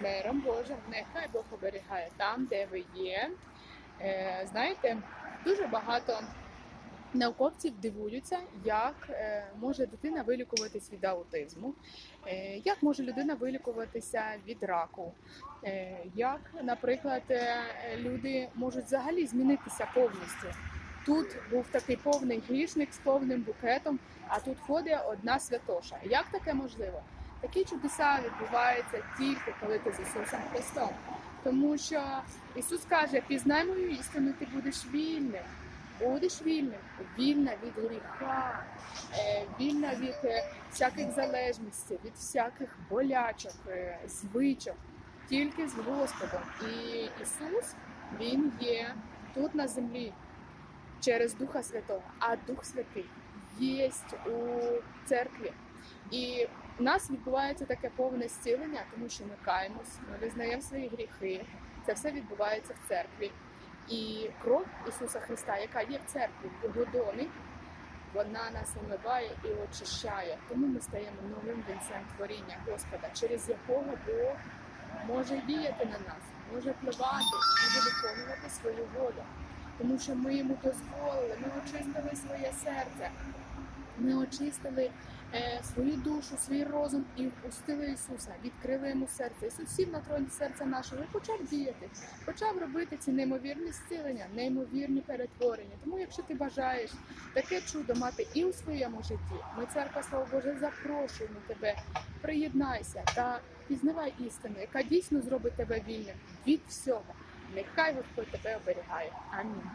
миром Божим, нехай Бог оберігає там, де ви є. Е, знаєте, дуже багато науковців дивуються, як е, може дитина вилікуватись від аутизму, е, як може людина вилікуватися від раку, як, наприклад, люди можуть взагалі змінитися повністю. Тут був такий повний грішник з повним букетом, а тут ходить одна святоша. Як таке можливо? Такі чудеса відбуваються тільки коли ти з Ісусом Христом. Тому що Ісус каже: пізнай мою істину, ти будеш вільним. Будеш вільним, вільна від гріха, е, вільна від е, всяких залежностей, від всяких болячок, е, звичок, тільки з Господом. І Ісус Він є тут на землі через Духа Святого, а Дух Святий є у церкві. І у нас відбувається таке повне зцілення, тому що ми каємось, ми визнаємо свої гріхи. Це все відбувається в церкві. І кров Ісуса Христа, яка є в церкві, в його вона нас омиває і очищає. Тому ми стаємо новим вінцем творіння Господа, через якого Бог може діяти на нас, може впливати, може виконувати свою волю. Тому що ми йому дозволили, ми очистили своє серце, ми очистили е, свою душу, свій розум і впустили Ісуса, відкрили йому серце. Ісус сів на троні серця нашого і почав діяти, почав робити ці неймовірні зцілення, неймовірні перетворення. Тому, якщо ти бажаєш таке чудо мати і у своєму житті, ми, церква Слава Боже, запрошуємо тебе. Приєднайся та пізнавай істину, яка дійсно зробить тебе вільним від всього. Нехай Господь тебе оберігає. Амінь.